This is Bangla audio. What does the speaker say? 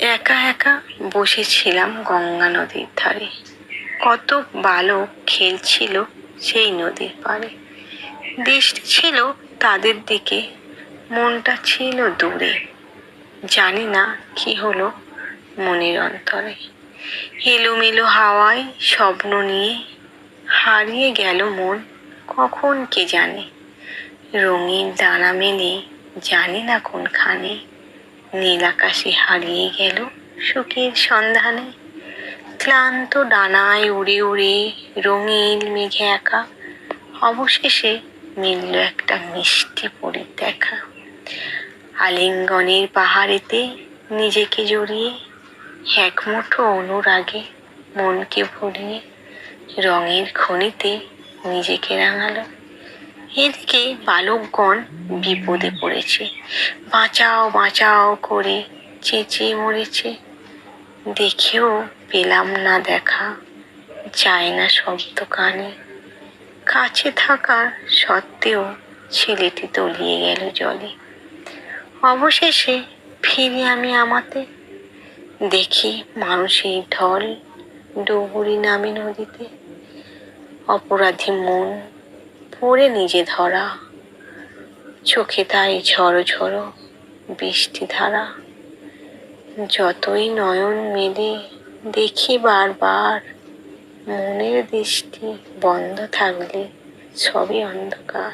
একা একা বসেছিলাম গঙ্গা নদীর ধারে। কত বালক খেলছিল সেই নদীর পাড়ে। দৃষ্টি ছিল তাদের দিকে, মনটা ছিল দূরে। জানি না কি হলো মনের অন্তরে। এলোমেলো হাওয়ায় স্বপ্ন নিয়ে হারিয়ে গেল মন, কখন কে জানে? রঙিন দানা মেলে জানি না কোনখানে। নীল আকাশে হারিয়ে গেল সুখের সন্ধানে। ক্লান্ত ডানায় উড়ে উড়ে রঙিন মেঘে একা, অবশেষে মিলল একটা মিষ্টি পরীর দেখা আলিঙ্গনের পাহাড়েতে নিজেকে জড়িয়ে এক মুঠো অনুরাগে মনকে ভরিয়ে রঙের খনিতে নিজেকে রাঙালো। এদিকে বালকগণ বিপদে পড়েছে। বাঁচাও বাঁচাও করে চেঁচিয়ে মরেছে। দেখেও পেলাম না দেখা, যায় না শব্দ কানে। কাছে থাকার সত্ত্বেও ছেলেটি তলিয়ে গেল জলে। অবশেষে ফিরি আমি আমাতে। দেখি মানুষের ঢল ডুবুরি নামে নদীতে। অপরাধী মন পড়ে নিজে ধরা। চোখে তাই ঝড়ো ঝড়ো বৃষ্টি ধারা। যতই নয়ন মেলে, দেখি বারবার মনের দৃষ্টি বন্ধ থাকলে সবই অন্ধকার।